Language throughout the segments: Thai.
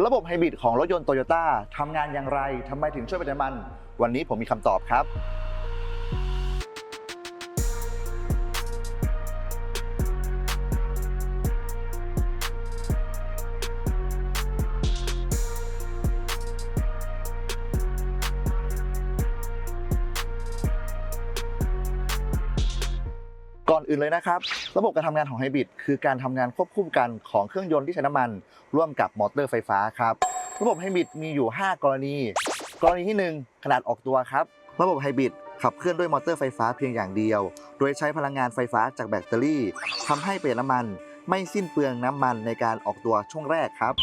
ระบบไฮบริดของรถยนต์โตโยต้าทำงานอย่างไรทำไมถึงช่วยประหยัดน้ำมัน วันนี้ผมมีคำตอบครับ ก่อนอื่นเลยนะครับ ระบบการทำงานของไฮบริดคือการทำงานควบคู่กันของเครื่องยนต์ที่ใช้น้ำมัน ร่วมกับมอเตอร์ไฟฟ้าครับ ระบบไฮบริดมีอยู่ 5 กรณี กรณีที่ 1 ขนาดออกตัวครับ ระบบไฮบริดขับเคลื่อนด้วยมอเตอร์ไฟฟ้าเพียงอย่างเดียว โดยใช้พลังงานไฟฟ้าจากแบตเตอรี่ทำให้ประหยัดน้ำมัน ไม่สิ้นเปลืองน้ำมันในการออกตัวช่วงแรกครับ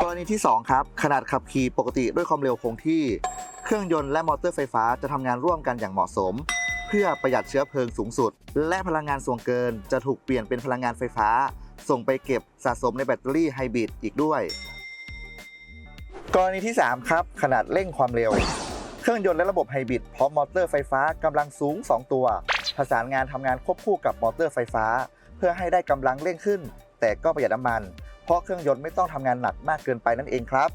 กรณีที่ 2 ครับ ขนาดขับขี่ปกติด้วยความเร็วคงที่ เครื่องยนต์และมอเตอร์ไฟฟ้าจะทำงานร่วมกันอย่างเหมาะสม พื่อประหยัดเชื้อเพลิงสูงสุด และพลังงานส่วนเกินจะถูกเปลี่ยนเป็นพลังงานไฟฟ้า ส่งไปเก็บสะสมในแบตเตอรี่ไฮบริดอีกด้วย กรณีที่ 3 ครับ ขนาดเร่งความเร็ว เครื่องยนต์และระบบไฮบริดพร้อมมอเตอร์ไฟฟ้ากำลังสูง 2 ตัวประสานงานทำงานควบคู่กับมอเตอร์ไฟฟ้า เพื่อให้ได้กำลังเร่งขึ้น แต่ก็ประหยัดน้ำมัน เพราะเครื่องยนต์ไม่ต้องทำงานหนักมากเกินไปนั่นเองครับ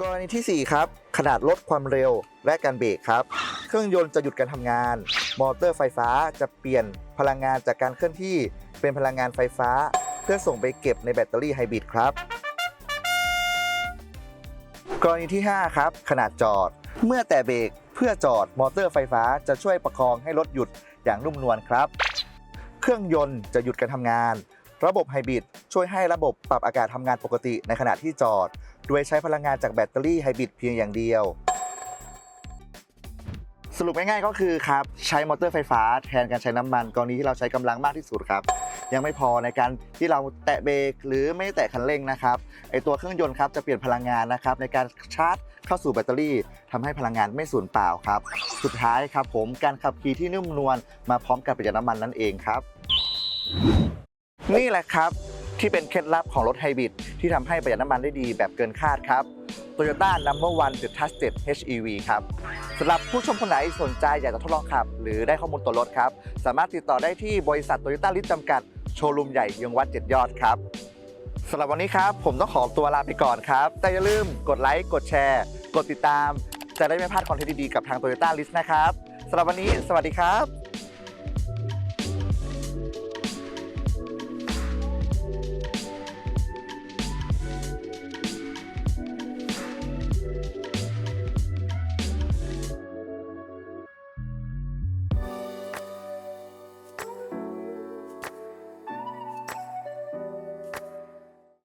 กรณีทีสี่4 ครับ ขนาดลดความเร็วและการเบรกครับ เครื่องยนต์จะหยุดการทำงาน มอเตอร์ไฟฟ้าจะเปลี่ยนพลังงานจากการเคลื่อนที่เป็นพลังงานไฟฟ้า เพื่อส่งไปเก็บในแบตเตอรี่ไฮบริดครับ กรณีที่ 5 ครับ ขนาดจอด เมื่อแต่เบรกเพื่อจอดมอเตอร์ไฟฟ้าจะช่วยประคองให้รถหยุดอย่างนุ่มนวลครับ เครื่องยนต์จะหยุดการทำงาน ระบบไฮบริดช่วยให้ระบบปรับอากาศทำงานปกติในขณะที่จอด โดยใช้พลังงานจากแบตเตอรี่ไฮบริดเพียงอย่างเดียว สรุปง่ายๆก็คือครับใช้มอเตอร์ไฟฟ้าแทนการใช้น้ำมันกรณีที่เราใช้กำลังมากที่สุดครับ ยังไม่พอในการที่เราแตะเบรกหรือไม่แตะคันเร่งนะครับไอตัวเครื่องยนต์ครับจะเปลี่ยนพลังงานนะครับในการชาร์จเข้าสู่แบตเตอรี่ทำให้พลังงานไม่สูญเปล่าครับ สุดท้ายครับผมการขับขี่ที่นุ่มนวลมาพร้อมกับประหยัดน้ำมันนั่นเองครับ นี่แหละครับที่เป็นเคล็ดลับของรถไฮบริดที่ทำให้ประหยัดน้ำมันได้ดีแบบเกินคาดครับ Toyota Number One The Trusted HEV ครับสำหรับผู้ชมคนไหนสนใจอยากจะทดลองขับ หรือได้ข้อมูลตัวรถครับ สามารถติดต่อได้ที่บริษัท Toyota ลิสจำกัด โชว์รูมใหญ่ยงวัด 7 ยอดครับสำหรับวันนี้ครับ ผมต้องขอตัวลาไปก่อนครับ แต่อย่าลืมกดไลค์กดแชร์ กดติดตาม จะได้ไม่พลาดคอนเทนต์ดีๆกับทาง Toyota List นะครับสำหรับวันนี้ สวัสดีครับ